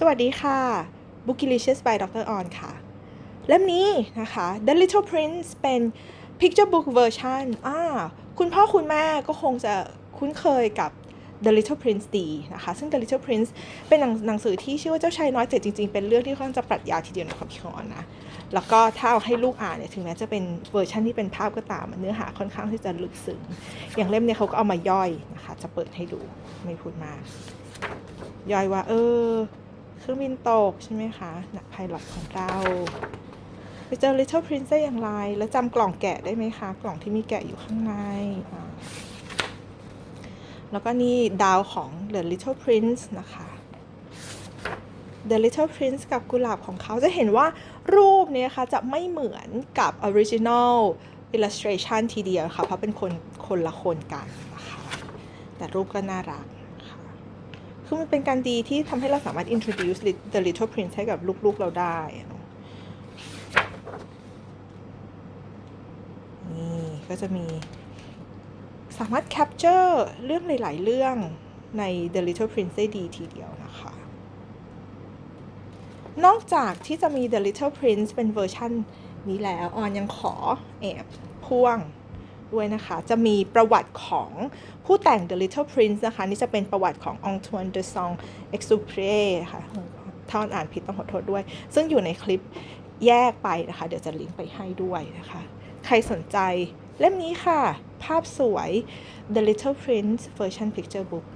สวัสดีค่ะ Bookilicious by Dr. On ค่ะ เล่มนี้นะคะ The Little Prince เป็น picture book version อ่าคุณพ่อคุณแม่ก็คงจะคุ้นเคยกับ The Little Prince ดีนะคะ ซึ่ง The Little Prince เป็นหนังหนังสือที่ชื่อว่าเจ้าชายน้อยแต่จริง ๆ เป็นเรื่องที่ค่อนข้างจะปรัชญาทีเดียวในความคิดของออนนะ แล้วก็ถ้าเอาให้ลูกอ่านเนี่ยถึงแม้จะเป็นเวอร์ชันที่เป็นภาพก็ตามเนื้อหาค่อนข้างที่จะลึกซึ้งอย่างเล่มเนี่ยเขาก็เอามาย่อยนะคะ จะเปิดให้ดูไม่พูดมาก ย่อยว่าเออ เครื่องบินตกใช่ไหมคะนักไพลอตของเราไปเจอ Little Prince ได้อย่างไร แล้วจำกล่องแกะได้ไหมคะ กล่องที่มีแกะอยู่ข้างใน แล้วก็นี่ดาวของ The Little Prince นะคะ The Little Prince กับกุหลาบของเขาจะเห็นว่ารูปนี่ยค่ะจะไม่เหมือนกับ Original Illustration ทีเดียวค่ะ เพราะเป็นคนคนละคนกันนะคะ แต่รูปก็น่ารัก คือมันเป็นการดีที่ทำให้เราสามารถ introduce The Little Prince ให้กับลูกๆเราได้นะนี่ก็จะมีสามารถ capture เรื่องหลายๆ เรื่องใน The Little Prince ได้ดีทีเดียวนะคะ นอกจากที่จะมี The Little Prince เป็นเวอร์ชันนี้แล้ว ออนยังขอแอบพ่วง ด้วยนะคะ จะมีประวัติของผู้แต่ง The Little Prince นะคะ นี่จะเป็นประวัติของ Antoine de Saint-Exupéry ค่ะถ้านอ่านผิดต้องขอโทษด้วย ซึ่งอยู่ในคลิปแยกไปนะคะ เดี๋ยวจะลิงก์ไปให้ด้วยนะคะ ใครสนใจเล่มนี้ค่ะ ภาพสวย The Little Prince Version Picture Book